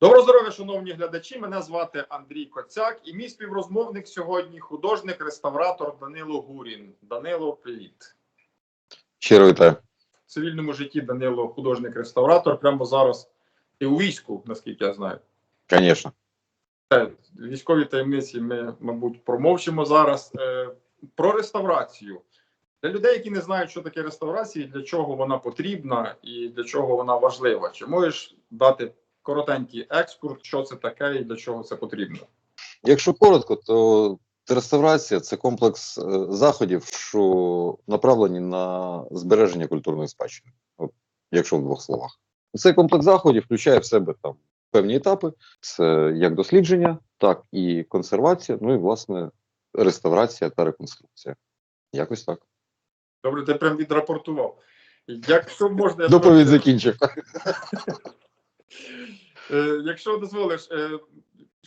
Доброго здоров'я, шановні глядачі. Мене звати Андрій Коцяк і мій співрозмовник сьогодні художник-реставратор Данило Гурін. Данило, привіт. Щиро вітаю. В цивільному житті Данило художник-реставратор. Прямо зараз і у війську, наскільки я знаю. Звісно. Військові таємниці ми, мабуть, промовчимо зараз. Е, Про реставрацію. Для людей, які не знають, що таке реставрація, для чого вона потрібна і для чого вона важлива. Чи можеш дати коротенький екскурс, що це таке і для чого це потрібно? Якщо коротко, то реставрація це комплекс е, заходів, що направлені на збереження культурної спадщини. От, якщо в двох словах. Цей комплекс заходів включає в себе там певні етапи: це як дослідження, так і консервація, ну і власне реставрація та реконструкція. Якось так. Добре, ти прям відрапортував. Якщо можна, я Доповідь закінчив. Е, Якщо дозволиш, е,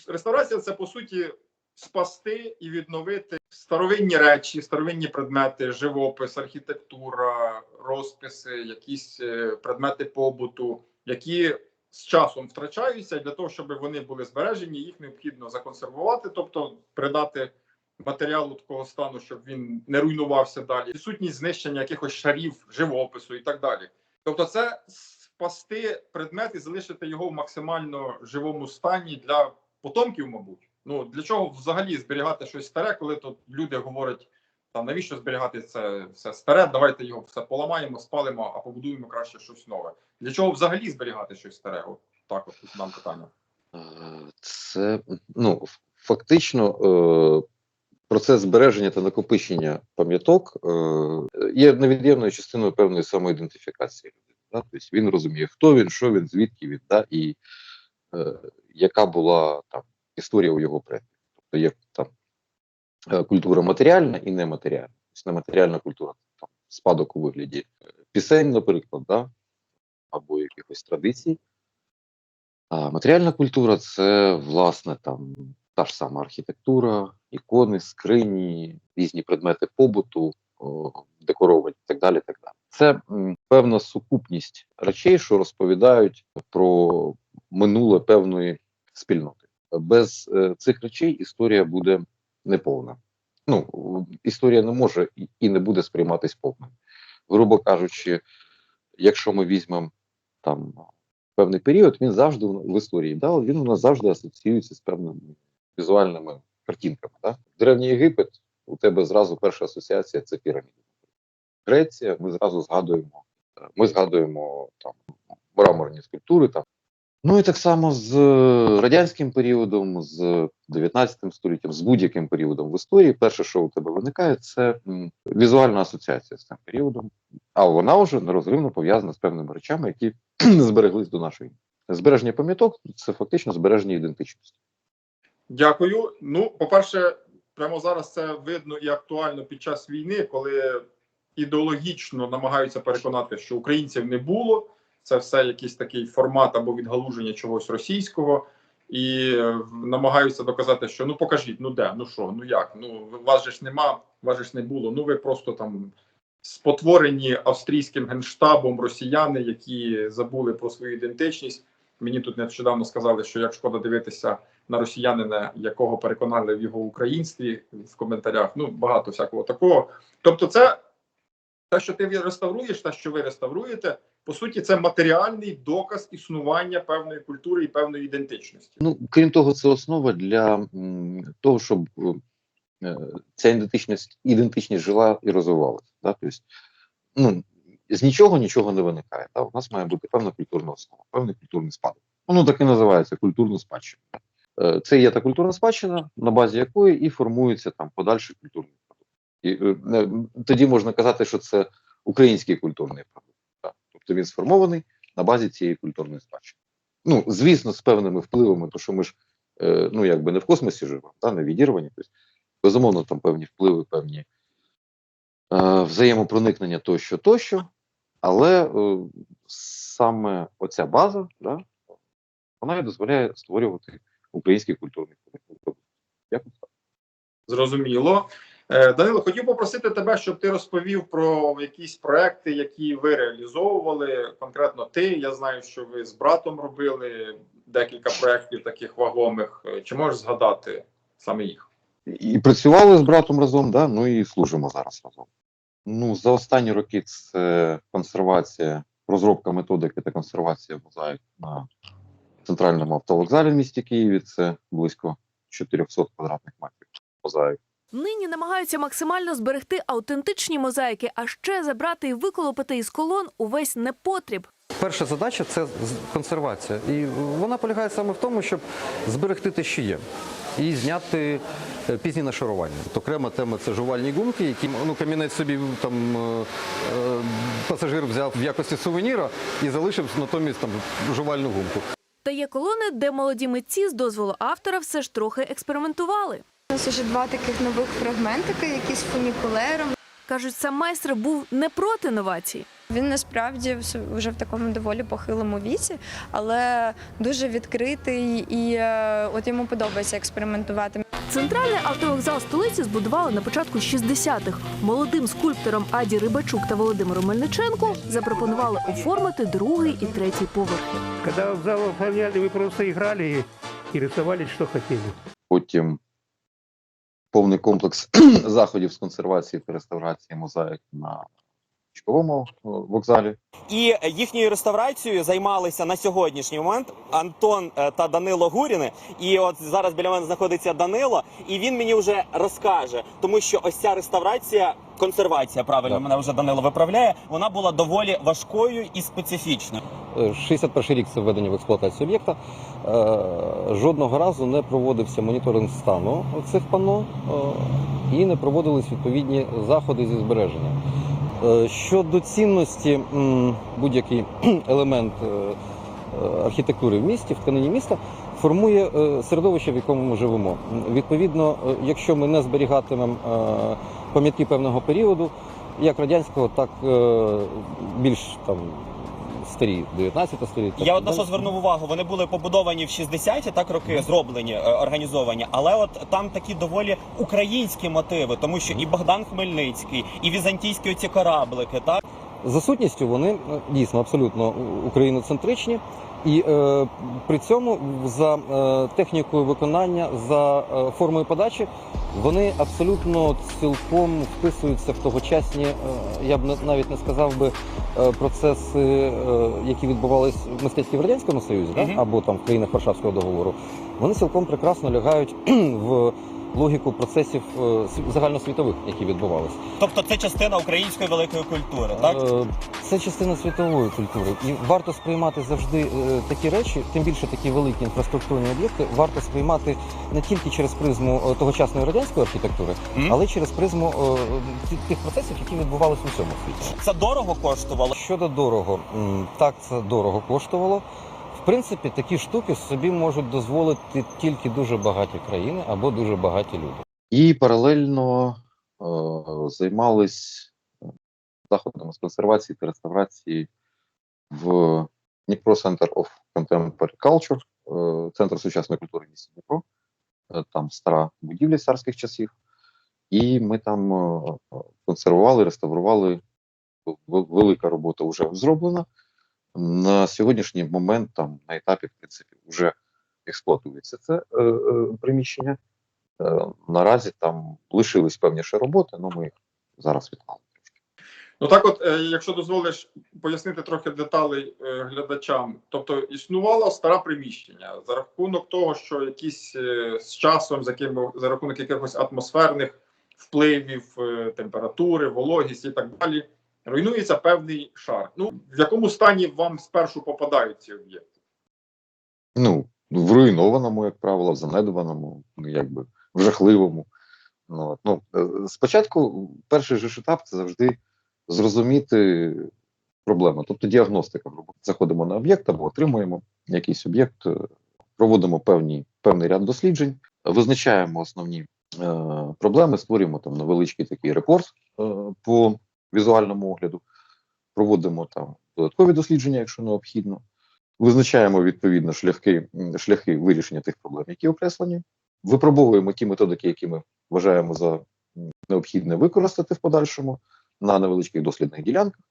реставрація це по суті спасти і відновити старовинні речі, старовинні предмети, живопис, архітектура, розписи, якісь е, предмети побуту, які з часом втрачаються. І Для того, щоб вони були збережені, їх необхідно законсервувати, тобто придати матеріалу такого стану, щоб він не руйнувався далі. Відсутність знищення якихось шарів живопису і так далі. Тобто, це спасти предмет і залишити його в максимально живому стані для потомків, мабуть. Ну для чого взагалі зберігати щось старе, коли тут люди говорять, там навіщо зберігати це все старе? Давайте його все поламаємо, спалимо, а побудуємо краще щось нове. Для чого взагалі зберігати щось старе? От так, от тут нам питання. Е, Це ну фактично е, процес збереження та накопичення пам'яток е, є невід'ємною частиною певної самоідентифікації. Да? Тобто він розуміє, хто він, що він, звідки він, да? і е, яка була там історія у його предків. Тобто є там е, культура матеріальна і нематеріальна. Тобто нематеріальна культура там спадок у вигляді е, пісень, наприклад, да? або якихось традицій. А матеріальна культура це власне там та ж сама архітектура, ікони, скрині, різні предмети побуту, декоровані і так далі. Так далі. Це певна сукупність речей, що розповідають про минуле певної спільноти. Без е, цих речей історія буде неповна. Ну, історія не може і- не буде сприйматись повною. Грубо кажучи, якщо ми візьмемо там певний період, він завжди в історії. Да? Він у нас завжди асоціюється з певними візуальними картинками. Да? Древній Єгипет, у тебе зразу перша асоціація це піраміди. Греція, ми зразу згадуємо, е, ми згадуємо там мраморні скульптури. Там. Ну і так само з е, радянським періодом, з 19 століттям, з будь-яким періодом в історії, перше, що у тебе виникає, це візуальна асоціація з цим періодом, а вона вже нерозривно пов'язана з певними речами, які збереглись до нашої. Збереження пам'яток це фактично збереження ідентичності. Дякую. Ну, по-перше, прямо зараз це видно і актуально під час війни, коли ідеологічно намагаються переконати, що українців не було. Це все якийсь такий формат або відгалуження чогось російського, і е, намагаються доказати, що ну покажіть, ну де, ну що, ну як? Ну вас же ж нема, вас же ж не було. Ну ви просто там спотворені австрійським генштабом росіяни, які забули про свою ідентичність. Мені тут нещодавно сказали, що як шкода дивитися на росіянина, якого переконали в його українстві в коментарях. Ну багато всякого такого. Тобто, це те, що ти реставруєш, те, що ви реставруєте, по суті, це матеріальний доказ існування певної культури і певної ідентичності. Ну, крім того, це основа для того, щоб е, ця ідентичність, ідентичність жила і розвивалася. Да? Тобто, ну, з нічого нічого не виникає. Да? У нас має бути певна культурна основа, певний культурний спадок. Воно так і називається культурна спадщина. Е, Це є та культурна спадщина, на базі якої і формується там подальший культурний тоді можна казати, що це український культурний продукт. Тобто він сформований на базі цієї культурної спадщини. Ну, звісно, з певними впливами, то що ми ж е, ну якби не в космосі живемо, да, не відірвані. Тобто, безумовно, там певні впливи, певні е, взаємопроникнення тощо, тощо. Але е, саме оця база, да, вона і дозволяє створювати український культурний продукт. Так. Зрозуміло. Е, Данило, хотів попросити тебе, щоб ти розповів про якісь проекти, які ви реалізовували. Конкретно ти. Я знаю, що ви з братом робили. декілька проєктів таких вагомих. Е, Чи можеш згадати саме їх? І працювали з братом разом, да? ну і служимо зараз разом. Ну, за останні роки це консервація, розробка методики та консервація мозаїк на центральному автовокзалі в місті Києві. Це близько 400 квадратних метрів мозаїк. Нині намагаються максимально зберегти автентичні мозаїки, а ще забрати і виколопати із колон увесь непотріб. Перша задача це консервація. І вона полягає саме в тому, щоб зберегти те, що є, і зняти е, пізні нашарування. От окрема тема це жувальні гумки, які ну, камінець собі там е, е, пасажир взяв в якості сувеніра і залишив натомість там жувальну гумку. Та є колони, де молоді митці з дозволу автора все ж трохи експериментували. У нас вже два таких нових фрагментики, які з фунікулером. Кажуть, сам майстер був не проти новацій. Він насправді вже в такому доволі похилому віці, але дуже відкритий і е, от йому подобається експериментувати. Центральний автовокзал столиці збудували на початку 60-х. Молодим скульпторам Аді Рибачук та Володимиру Мельниченку запропонували оформити другий і третій поверхи. Когда в зал оформляли, вы просто играли и, и рисовали, что хотели. Потім повний комплекс заходів з консервації та реставрації мозаїк на Чковому е, вокзалі. І їхньою реставрацією займалися на сьогоднішній момент Антон е, та Данило Гуріни. І от зараз біля мене знаходиться Данило, і він мені вже розкаже, тому що ось ця реставрація, консервація, правильно Так. мене вже Данило виправляє. Вона була доволі важкою і специфічною. Е, 61 рік це введення в експлуатацію об'єкта. Е, Жодного разу не проводився моніторинг стану цих панно е, і не проводились відповідні заходи зі збереження. Е, Щодо цінності, будь-який елемент е, е, архітектури в місті, в тканині міста, формує середовище, в якому ми живемо. Відповідно, якщо ми не зберігатимемо пам'ятки певного періоду, як радянського, так більш там старі 19 століття. Я от на що звернув увагу, вони були побудовані в 60-ті, так роки зроблені, е, організовані, але от там такі доволі українські мотиви, тому що і Богдан Хмельницький, і візантійські оці кораблики, так? За сутністю вони е, дійсно абсолютно україноцентричні, і е, при цьому за е, технікою виконання, за е, формою подачі, вони абсолютно цілком вписуються в тогочасні, е, я б на- навіть не сказав би е, процеси, е, які відбувалися в мистецтві в радянському союзі, да? Або там в країнах Варшавського договору. Вони цілком прекрасно лягають в логіку процесів е, сві- загальносвітових, які відбувалися. тобто це частина української великої культури, так Е, Це частина світової культури, і варто сприймати завжди е, такі речі, тим більше такі великі інфраструктурні об'єкти, варто сприймати не тільки через призму тогочасної радянської архітектури, Мгм. але й через призму тих процесів, які відбувалися у всьому світі. це дорого коштувало. Щодо дорого, так це дорого коштувало. В принципі, такі штуки собі можуть дозволити тільки дуже багаті країни або дуже багаті люди. І паралельно е, займались е, заходами з консервації та реставрації в Дніпро Center of Contemporary Culture, е, Центр сучасної культури міста Дніпро. Е, Там стара будівля царських часів. І ми там е, консервували, реставрували. Велика робота вже зроблена. На сьогоднішній момент там на етапі, в принципі, вже експлуатується це е, е, приміщення. Е, Наразі там лишились певні роботи, але ми їх зараз відклали. Ну так, от, е, якщо дозволиш пояснити трохи деталей е, глядачам, тобто існувало старе приміщення за рахунок того, що якісь е, з часом, за яким за рахунок якихось атмосферних впливів, е, температури, вологість і так далі, руйнується певний шар. Ну в якому стані вам спершу попадають ці об'єкти? Ну, в руйнованому, як правило, в занедбаному, ну, якби в жахливому. Ну, ну, е, спочатку, перший же етап це завжди зрозуміти проблему, тобто діагностика. Заходимо на об'єкт або отримуємо якийсь об'єкт, е, проводимо певні, певний ряд досліджень, визначаємо основні е, проблеми, створюємо там невеличкий такий репорт е, по візуальному огляду, проводимо там додаткові дослідження, якщо необхідно. Визначаємо відповідно шляхи, шляхи вирішення тих проблем, які окреслені, випробовуємо ті методики, які ми вважаємо за необхідне використати в подальшому на невеличких дослідних ділянках.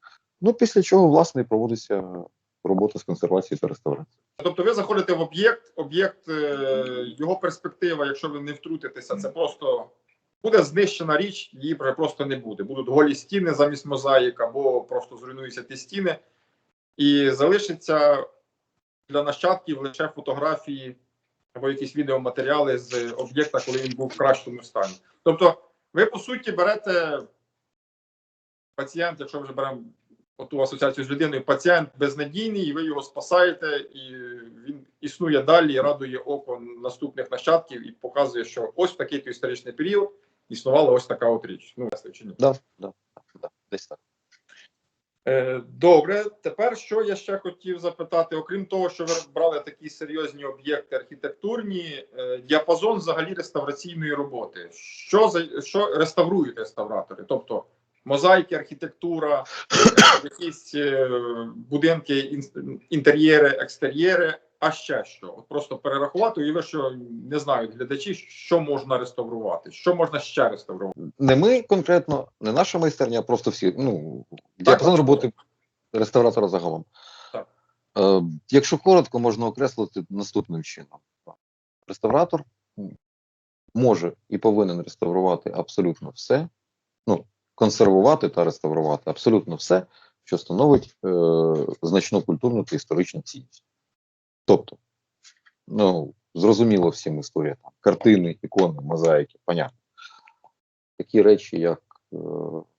Ну, після чого, власне, проводиться роботу з консервації та реставрації. Тобто ви заходите в об'єкт, об'єкт, е, його перспектива, якщо ви не втрутитеся, це просто буде знищена річ, її вже просто не буде. Будуть голі стіни замість мозаїк, або просто зруйнуються ті стіни, і залишиться для нащадків лише фотографії або якісь відеоматеріали з об'єкта, коли він був в кращому стані. Тобто, ви по суті берете пацієнт, якщо вже беремо оту асоціацію з людиною, пацієнт безнадійний, і ви його спасаєте, і він існує далі, радує око наступних нащадків і показує, що ось такий то історичний період існувала ось така от річ. Ну, ясно чи ні? Да, да, да, десь так. Е, Добре, тепер що я ще хотів запитати, окрім того, що ви брали такі серйозні об'єкти архітектурні, е, діапазон взагалі реставраційної роботи. Що за що реставрують реставратори? Тобто мозаїки, архітектура, е, якісь будинки, інтер'єри, екстер'єри. А ще що? От просто перерахувати, уяви, що не знають глядачі, що можна реставрувати, що можна ще реставрувати. Не ми конкретно, не наша майстерня, а просто всі. Ну, діапазон роботи реставратора загалом. Так. Е, якщо коротко, можна окреслити наступним чином: реставратор може і повинен реставрувати абсолютно все, ну, консервувати та реставрувати абсолютно все, що становить е, значну культурну та історичну цінність. Тобто, ну, зрозуміло всім історія там, картини, ікони, мозаїки, понятно. Такі речі, як е,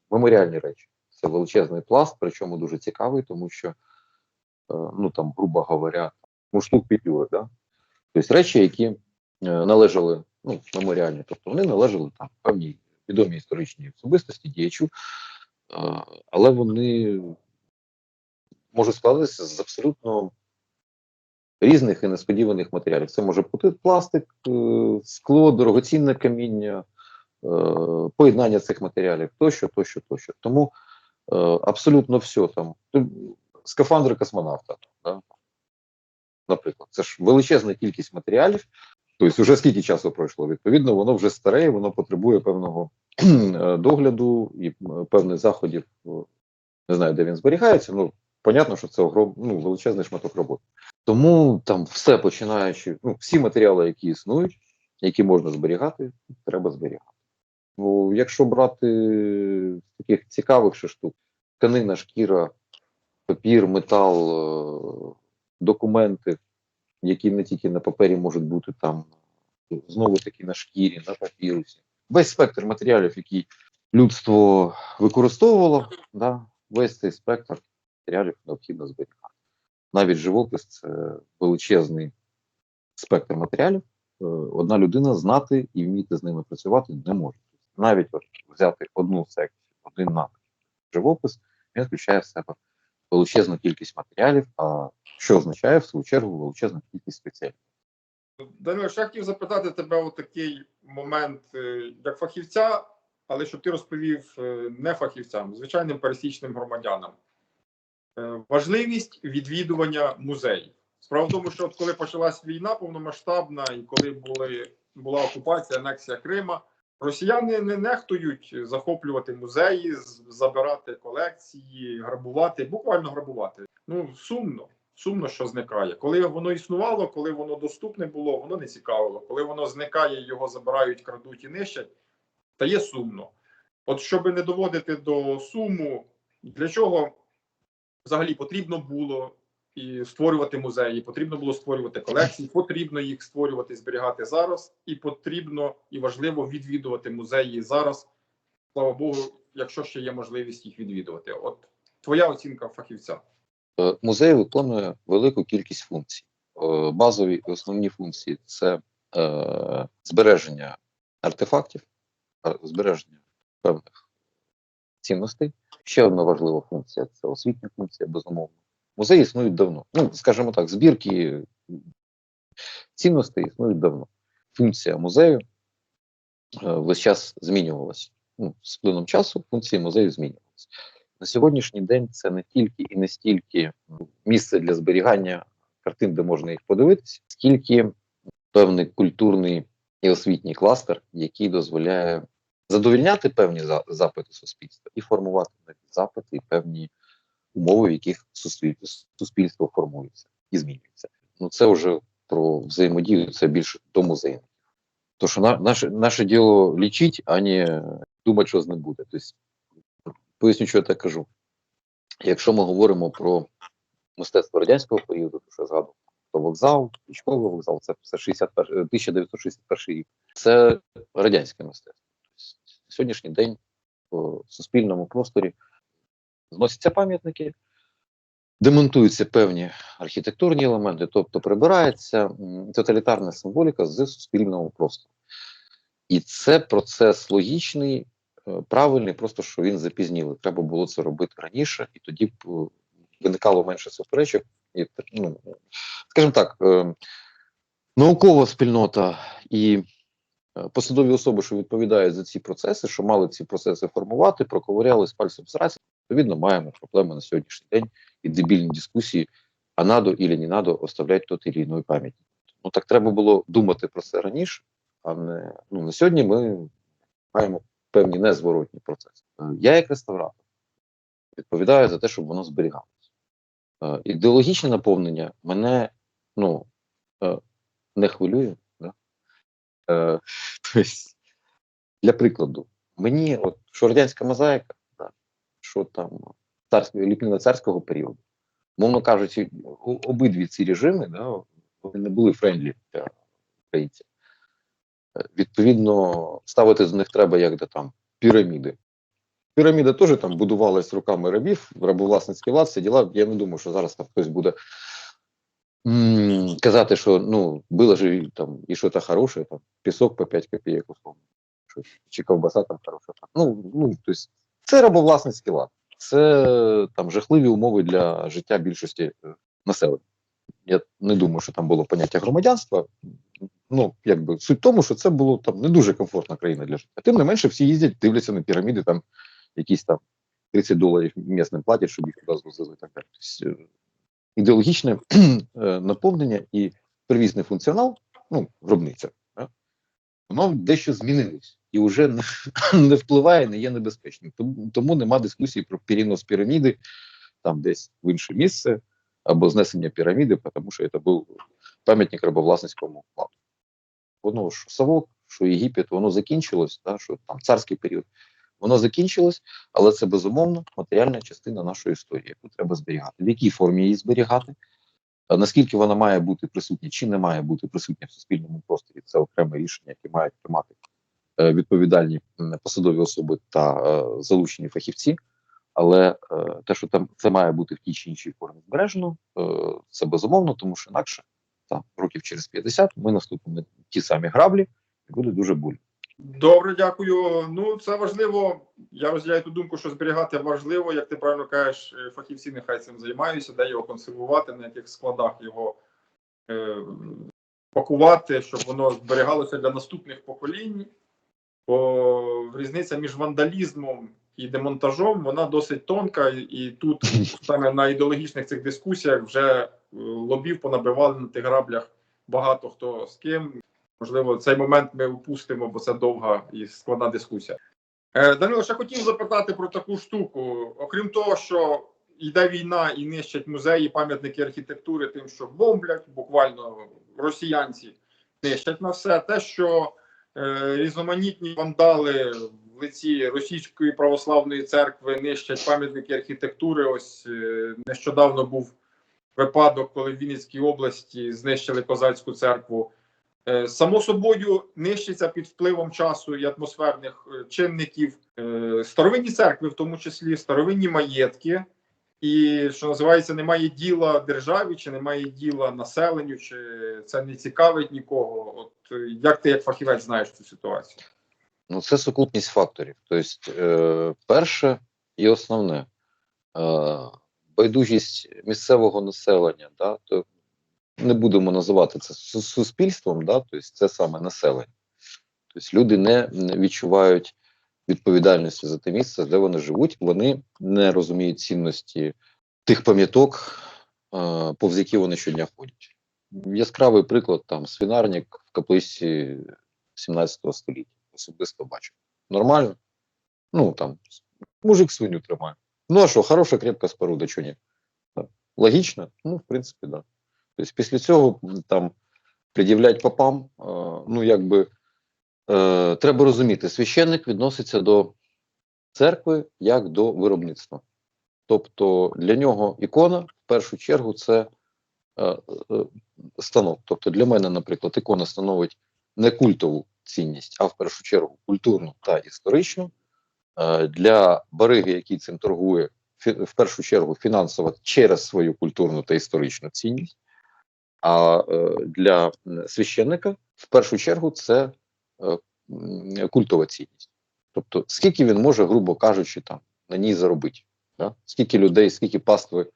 меморіальні речі. Це величезний пласт, причому дуже цікавий, тому що, е, ну там, грубо говоря, муштук піпюр, да? Тобто речі, які е, належали, ну, меморіальні, тобто вони належали там певній відомій історичній особистості, діячу, е, але вони можуть складатися з абсолютно різних і несподіваних матеріалів. Це може бути пластик, е, скло, дорогоцінне каміння, е, поєднання цих матеріалів тощо, тощо, тощо. Тому е, абсолютно все там. Скафандри космонавта, да? наприклад, це ж величезна кількість матеріалів. Тобто, вже скільки часу пройшло? Відповідно, воно вже старе, воно потребує певного догляду і певних заходів. Не знаю, де він зберігається. Ну, понятно, що це огром, ну, величезний шматок роботи. Тому там все починаючи, ну, всі матеріали, які існують, які можна зберігати, треба зберігати. Бо якщо брати таких цікавих штук, тканина, шкіра, папір, метал, е, документи, які не тільки на папері можуть бути там, знову таки на шкірі, на папірусі. Весь спектр матеріалів, які людство використовувало, да, весь цей спектр матеріалів необхідно зберігати. Навіть живопис це величезний спектр матеріалів. Е, Одна людина знати і вміти з ними працювати не може. Навіть взяти одну секцію, один напрям живопис, він включає в себе величезну кількість матеріалів, а що означає в свою чергу величезну кількість спеціалістів. Данило, ще хотів запитати тебе у такий момент, е, як фахівця, але щоб ти розповів е, не фахівцям, звичайним пересічним громадянам. Е, Важливість відвідування музеїв. Справа в тому, що от коли почалась війна повномасштабна, і коли були, була окупація, анексія Крима, росіяни не нехтують захоплювати музеї, забирати колекції, грабувати, буквально грабувати. Ну сумно. Сумно, що зникає. Коли воно існувало, коли воно доступне було, воно не цікавило. Коли воно зникає, його забирають, крадуть і нищать, стає сумно. От щоб не доводити до суму, для чого взагалі потрібно було і створювати музеї, потрібно було створювати колекції, потрібно їх створювати, зберігати зараз, і потрібно і важливо відвідувати музеї зараз. Слава Богу, якщо ще є можливість їх відвідувати. От твоя оцінка фахівця. Е, Музей виконує велику кількість функцій. Е, Базові і основні функції це е, збереження артефактів, збереження певних цінностей. Ще одна важлива функція це освітня функція, безумовно. Музеї існують давно. Ну, скажімо так, збірки цінностей існують давно. Функція музею е, весь час змінювалася. Ну, з плином часу функції музею змінювалися. На сьогоднішній день це не тільки і не стільки місце для зберігання картин, де можна їх подивитися, скільки певний культурний і освітній кластер, який дозволяє задовільняти певні за- запити суспільства і формувати нові запити і певні умови, в яких суспільство, формується і змінюється. Ну це вже про взаємодію, це більше до музейних. То що на, наше, наше діло лічить, а не думати, що з ним буде. Тобто, поясню, що я так кажу. Якщо ми говоримо про мистецтво радянського періоду, то що я згадував, то вокзал, Пічковий вокзал, це все 61, 1961 рік. Це радянське мистецтво. Сьогоднішній день в суспільному просторі зносяться пам'ятники, демонтуються певні архітектурні елементи, тобто прибирається тоталітарна символіка з суспільного простору. І це процес логічний, е, правильний, просто що він запізнілий. Треба було це робити раніше, і тоді б е, виникало менше суперечок. І, ну, скажімо так, е, наукова спільнота і посадові особи, що відповідають за ці процеси, що мали ці процеси формувати, проковирялись пальцем з раці. Відповідно, маємо проблеми на сьогоднішній день і дебільні дискусії, а надо или не надо оставлять тот или іной пам'ятник. Ну так треба було думати про це раніше, а не ну на сьогодні ми маємо певні незворотні процеси. Е, Я, як реставратор, відповідаю за те, щоб воно зберігалося. Е, Ідеологічне наповнення мене ну, е, не хвилює. Е, тобто, для прикладу, мені, от, що радянська мозаїка, да, що там царська, ліпнина царського періоду, мовно кажучи, обидві ці режими, да, вони не були френдлі для українців. Е, Відповідно, ставити з них треба як де там піраміди. Піраміда теж там будувалась руками рабів, рабовласницький влад, діла. Я не думаю, що зараз там хтось буде казати, що ну, було ж там і що то хороше, там пісок по 5 копійок, условно, чи ковбаса там хороша. Ну, ну, тобто, це рабовласницький лад. Це там жахливі умови для життя більшості е, населення. Я не думаю, що там було поняття громадянства. Ну, якби суть в тому, що це було там не дуже комфортна країна для життя. Тим не менше, всі їздять, дивляться на піраміди, там якісь там 30 доларів місним платять, щоб їх туди звозили і так далі. Ідеологічне е, наповнення і первісний функціонал, ну, гробниця, да, воно дещо змінилось і вже не, не впливає, не є небезпечним. Тому, тому нема дискусії про перенос піраміди там десь в інше місце або знесення піраміди, тому що це був пам'ятник рабовласницькому вкладу. Воно що Савок, що Єгипет, воно закінчилось, да, що там царський період, воно закінчилось, але це безумовно матеріальна частина нашої історії, яку треба зберігати. В якій формі її зберігати? Наскільки вона має бути присутня, чи не має бути присутня в суспільному просторі, це окреме рішення, яке мають приймати е, відповідальні посадові особи та е, залучені фахівці. Але е, те, що там це має бути в тій чи іншій формі збережено, е, це безумовно, тому що інакше там років через 50 ми наступимо на ті самі граблі, і буде дуже больно. Добре, дякую. Ну це важливо. Я розділяю ту думку, що зберігати важливо, як ти правильно кажеш, е, фахівці нехай цим займаються, де його консервувати, на яких складах його е, пакувати, щоб воно зберігалося для наступних поколінь. Бо різниця між вандалізмом і демонтажом вона досить тонка, і, тут саме на ідеологічних цих дискусіях вже е, лобів понабивали на тих граблях багато хто з ким. Можливо, цей момент ми упустимо, бо це довга і складна дискусія. Е, Данило, ще хотів запитати про таку штуку. Окрім того, що йде війна і нищать музеї, пам'ятники архітектури, тим, що бомблять, буквально росіянці нищать на все. Те, що е, різноманітні вандали в лиці російської православної церкви нищать пам'ятники архітектури. Ось е, нещодавно був випадок, коли в Вінницькій області знищили козацьку церкву. Е, Само собою нищиться під впливом часу і атмосферних е, чинників е, старовинні церкви, в тому числі старовинні маєтки, і що називається, немає діла державі, чи немає діла населенню, чи це не цікавить нікого. От як ти як фахівець знаєш цю ситуацію? Ну, це сукупність факторів. Тобто, перше і основне байдужість місцевого населення, да, то не будемо називати це суспільством, да, тобто це саме населення. Тобто люди не, відчувають відповідальності за те місце, де вони живуть, вони не розуміють цінності тих пам'яток, е, повз які вони щодня ходять. Яскравий приклад там свинарник в каплиці 17 століття. Особисто бачив. Нормально. Ну там мужик свиню тримає. Ну а що, хороша крепка споруда, чого ні? Логічно? Ну, в принципі, так. Да. Тобто після цього там пред'являть попам, ну якби е, треба розуміти, священник відноситься до церкви як до виробництва. Тобто для нього ікона в першу чергу це е, е, станок. Тобто для мене, наприклад, ікона становить не культову цінність, а в першу чергу культурну та історичну. Е, Для бариги, який цим торгує, в першу чергу фінансово через свою культурну та історичну цінність. А е, для священника в першу чергу це е, культова цінність. Тобто, скільки він може, грубо кажучи, там на ній заробити, да? скільки людей, скільки пастви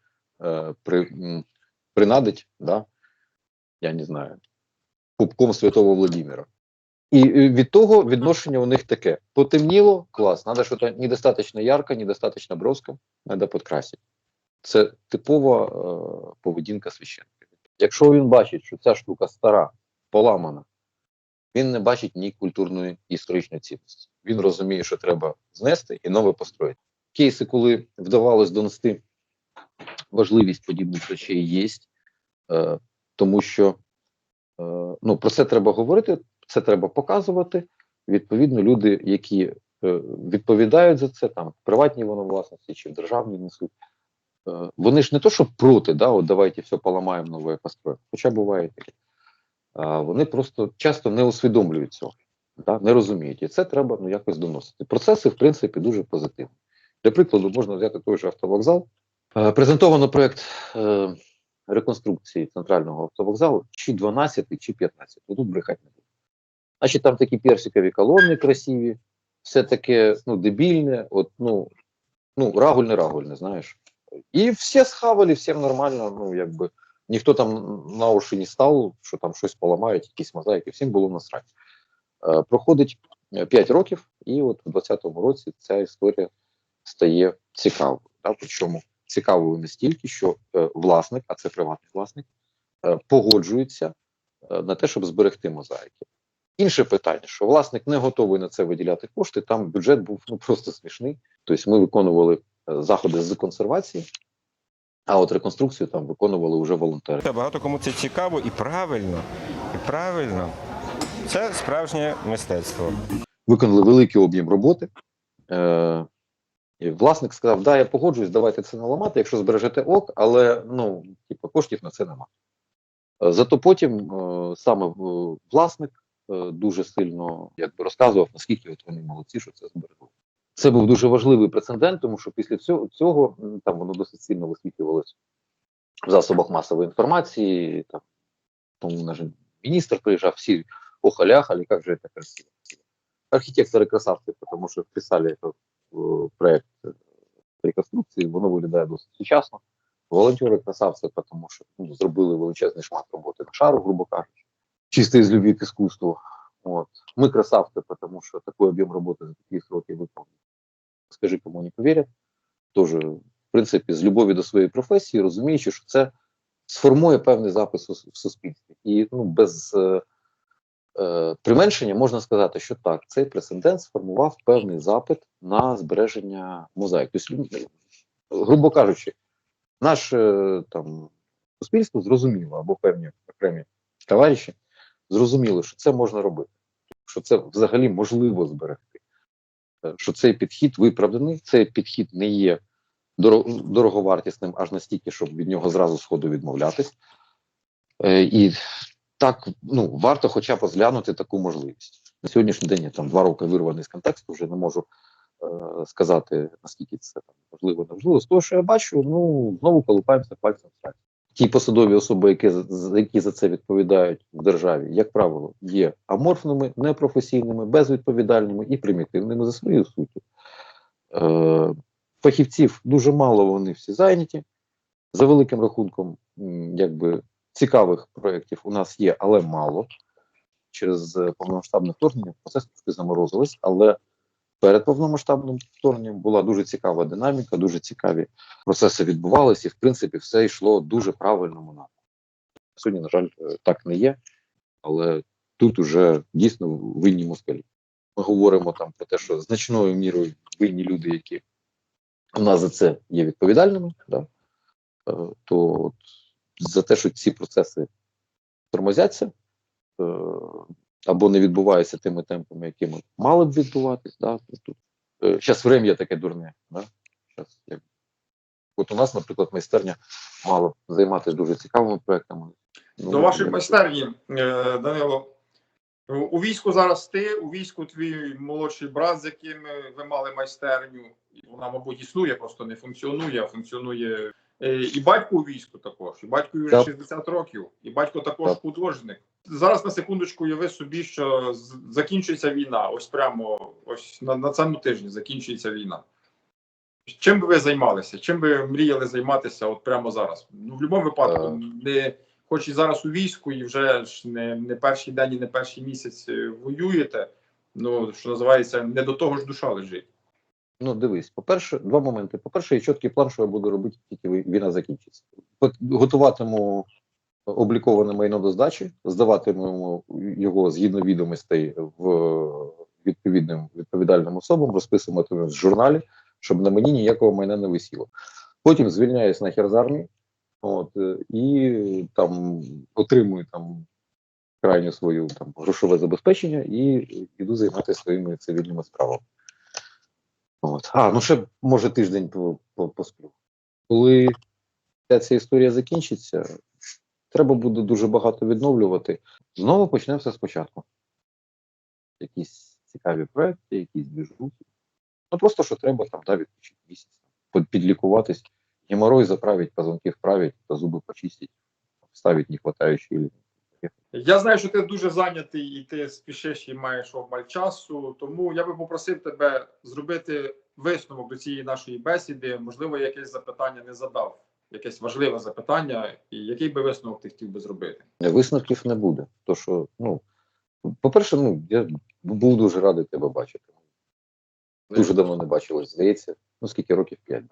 е, при, принадить, да? я не знаю, пупком святого Владимира. І від того відношення у них таке: потемніло, клас, треба щось недостатньо ярко, недостатньо броско, треба підкрасити. Це типова е, поведінка священника. Якщо він бачить, що ця штука стара, поламана, він не бачить ні культурної історичної цінності. Він розуміє, що треба знести і нове построїти. Кейси, коли вдавалось донести важливість подібних речей, є, е, тому що е, ну, про це треба говорити, це треба показувати. Відповідно, люди, які е, відповідають за це, там в приватній воно власності чи в державній несуть, вони ж не то, що проти, да, от давайте все поламаємо, нове построїмо. Хоча буває таке. Вони просто часто не усвідомлюють цього, да, не розуміють. І це треба ну, якось доносити. Процеси, в принципі, дуже позитивні. Для прикладу, можна взяти той же автовокзал. Е, презентовано проєкт е, реконструкції центрального автовокзалу чи 12, чи 15. Ну, тут брехати не буде. Значить, там такі персикові колони красиві, все таке ну, дебільне, от, ну, ну, рагульне-рагульне, знаєш. І всі схавали, всім нормально, ну, якби. Ніхто там на уші не став, що там щось поламають, якісь мозаїки, всім було насрать. Е, проходить 5 років, і от у 2020 році ця історія стає цікавою. Да? Причому цікавою настільки, що е, власник, а це приватний власник, погоджується на те, щоб зберегти мозаїки. Інше питання, що власник не готовий на це виділяти кошти, там бюджет був ну, просто смішний. Тобто ми виконували заходи з консервації, а от реконструкцію там виконували вже волонтери. Багато кому це цікаво і правильно. І правильно. Це справжнє мистецтво. виконали великий об'єм роботи. Е, і власник сказав: да, я погоджуюсь, давайте це не ламати, якщо збережете ок, але ну, типу, коштів на це нема. Е, Зато потім е, саме е, власник е, дуже сильно якби, розказував, наскільки от вони молодці, що це зберегли. Це був дуже важливий прецедент, тому що після цього, цього м, там воно досить сильно висвітлювалося в засобах масової інформації. Там, тому наш міністр приїжджав, всі охаляхали, як же це красиво. Архитекторы красавцы, потому что вписали этот э, проект э, реконструкції, воно виглядає досить сучасно. Волонтери красавці, тому що ну, зробили величезний шмат роботи на шару, грубо кажучи, чисто із любві к искусству. От. Ми красавці, тому що такий об'єм роботи за такі сроки виконали. Скажи, кому не повірять. Тоже, в принципі, з любові до своєї професії, розуміючи, що це сформує певний запис в суспільстві. І ну, без е, е, применшення можна сказати, що так, цей прецедент сформував певний запит на збереження мозаїк. Тобто, грубо кажучи, наше там суспільство зрозуміло, або певні окремі товариші зрозуміли, що це можна робити, що це взагалі можливо зберегти, Е, що цей підхід виправданий, цей підхід не є дороговартісним аж настільки, щоб від нього зразу сходу відмовлятись. Е, І так ну варто хоча б розглянути таку можливість. На сьогоднішній день я там два роки вирваний з контексту, вже не можу е, сказати, наскільки це там можливо, неможливо. З того, що я бачу, ну знову колупаємося пальцем в сраці. Ті посадові особи, які, які за це відповідають в державі, як правило, є аморфними, непрофесійними, безвідповідальними і примітивними за своєю суттю. Е, фахівців дуже мало, вони всі зайняті. За великим рахунком, якби цікавих проєктів у нас є, але мало. Через е, повномасштабне вторгнення процес трошки заморозились, але перед повномасштабним вторгненням була дуже цікава динаміка, дуже цікаві процеси відбувалися, і в принципі все йшло дуже правильному напрямку. Сьогодні, на жаль, е, так не є, але тут уже дійсно винні москалі. Ми говоримо там про те, що значною мірою винні люди, які у нас за це є відповідальними, да, е, то от за те, що ці процеси тормозяться е, або не відбуваються тими темпами, якими мали б відбуватись, да, тут зараз врем'я таке дурне. Да, щас, як, от у нас, наприклад, майстерня мала б займатися дуже цікавими проектами. Ну, До вашої майстерні, е, Данило. У війську зараз ти, у війську твій молодший брат, з яким е, ви мали майстерню. Вона, мабуть, існує, просто не функціонує, а функціонує. Е, І батько у війську також. І батько вже Так. 60 років, і батько також Так. художник. Зараз на секундочку уяви собі, що закінчується війна. Ось прямо ось на, на цьому тижні закінчується війна. Чим би ви займалися? Чим би мріяли займатися от прямо зараз? Ну, в будь-якому випадку, Е. не хоч і зараз у війську, і вже ж не, не перший день і не перший місяць е, воюєте. Ну, що називається, не до того ж душа лежить. Ну, дивись, по-перше, два моменти. По-перше, є чіткий план, що я буду робити, тільки війна закінчиться. От Готуватиму обліковане майно до здачі, здаватимемо його згідно відомостей в відповідним відповідальним особам, розписуватимемо в журналі, щоб на мені ніякого майна не висіло. Потім звільняюсь нахер з армії, от, і там отримую там крайню свою там грошове забезпечення і йду займатися своїми цивільними справами. От. А, ну ще може тиждень по- по- посплю. Коли вся ця історія закінчиться, треба буде дуже багато відновлювати. Знову почнемо все спочатку. Якісь цікаві проекти, якісь двіжухи. Ну просто що треба там да, відпочити місяць, підлікуватись, геморой заправить, позвонки вправить, та зуби почистить, вставить не хватаючі или Я знаю, що ти дуже зайнятий і ти спішиш і маєш обмаль часу. Тому я би попросив тебе зробити висновок до цієї нашої бесіди. Можливо, я якесь запитання не задав, якесь важливе запитання, і який би висновок ти хотів би зробити? Висновків не буде. То що, ну, по-перше, ну, я був дуже радий тебе бачити. Дуже давно не бачились, здається. Ну, скільки років? П'ять.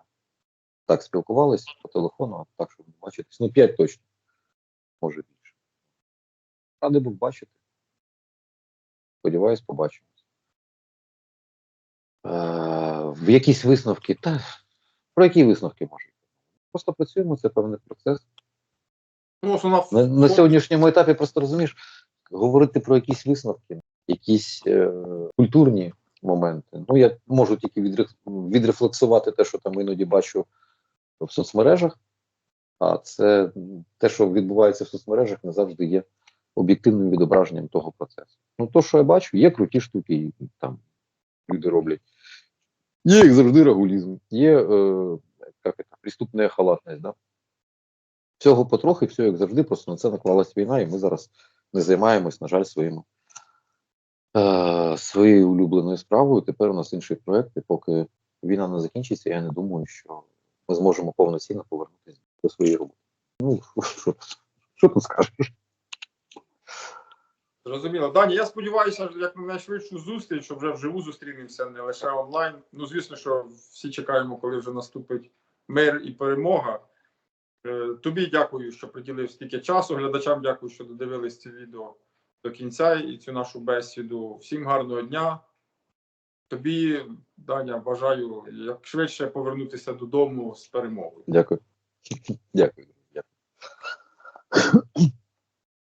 Так спілкувались по телефону, так, щоб бачитись. Ну, п'ять точно. Може більше. Радий був бачити. Сподіваюсь, побачимось. Е, в якісь висновки. Та про які висновки може? Просто працюємо, це певний процес. Ну, основна На, на сьогоднішньому етапі просто розумієш, говорити про якісь висновки, якісь е, культурні моменти. Ну, я можу тільки відреф- відрефлексувати те, що там іноді бачу в соцмережах, а це те, що відбувається в соцмережах, не завжди є об'єктивним відображенням того процесу. Ну, то, що я бачу, є круті штуки, там люди роблять. Є, як завжди, рагулізм, є е, як халатність, да? Всього потрохи, все як завжди, просто на це наклалась війна, і ми зараз не займаємось, на жаль, своїм, е, своєю улюбленою справою. Тепер у нас інші проекти. Поки війна не закінчиться, я не думаю, що ми зможемо повноцінно повернутися до своєї роботи. Ну, що, що тут скажеш? Зрозуміло. Дані, я сподіваюся, як на найшвидшу зустріч, що вже вживу зустрінемося, не лише онлайн. Ну, звісно, що всі чекаємо, коли вже наступить мир і перемога. Е, Тобі дякую, що приділив стільки часу. Глядачам дякую, що додивились це відео до кінця і цю нашу бесіду. Всім гарного дня. Тобі, Даня, бажаю як швидше повернутися додому з перемогою. Дякую. Дякую. Дякую.